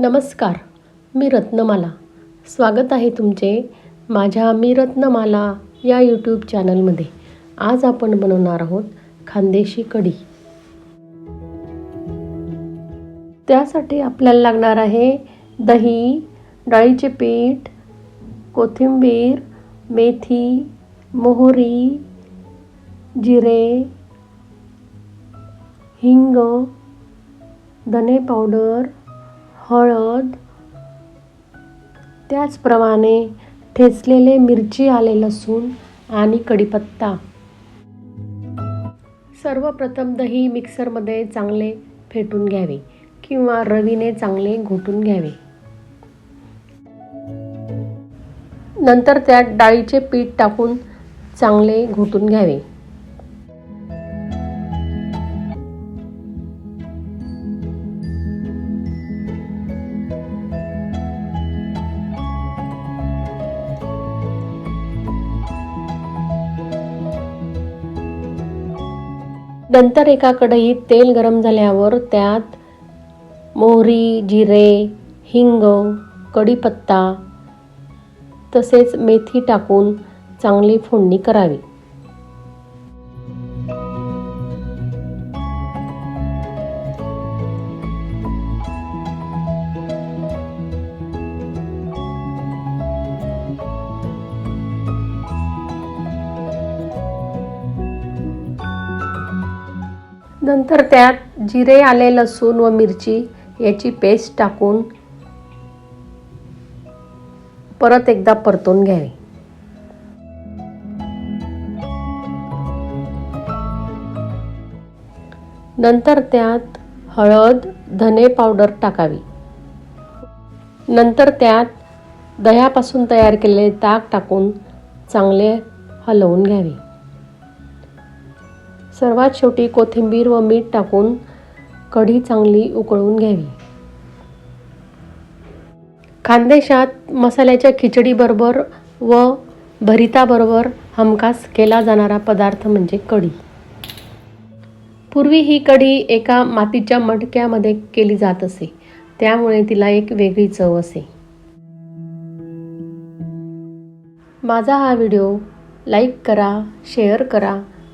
नमस्कार मी रत्नमाला. स्वागत आहे तुमचे माझ्या मी रत्नमाला या यूट्यूब चॅनलमध्ये आज आपण बनवणार आहोत खानदेशी कढी. त्यासाठी आपल्याला लागणार आहे दही डाळीचे पीठ कोथिंबीर मेथी मोहरी जिरे हिंग धने पावडर हळद त्याचप्रमाणे ठेचलेले मिरची आले लसूण आणि कढीपत्ता. सर्वप्रथम दही मिक्सरमध्ये चांगले फेटून घ्यावे किंवा रवीने चांगले घोटून घ्यावे. नंतर त्यात डाळीचे पीठ टाकून चांगले घोटून घ्यावे. नंतर एका कढईत तेल गरम झाल्यावर त्यात मोहरी जिरे हिंग कढीपत्ता तसेच मेथी टाकून चांगली फोडणी करावी. नंतर त्यात जिरे आले लसूण व मिरची याची पेस्ट टाकून परत एकदा परतून घ्यावे. नंतर त्यात हळद धने पावडर टाकावी. नंतर त्यात दह्यापासून तयार केलेले ताक टाकून चांगले हलवून घ्यावे. सर्वात शेवटी कोथिंबीर व मीठ टाकून कढी चांगली उकळून घ्यावी. खानदेशात मसाल्याच्या खिचडीबरोबर व भरिताबरोबर हमखास केला जाणारा पदार्थ म्हणजे कढी. पूर्वी ही कढी एका मातीच्या मटक्यामध्ये केली जात असे. त्यामुळे तिला एक वेगळी चव असे. माझा हा व्हिडिओ लाईक करा शेअर करा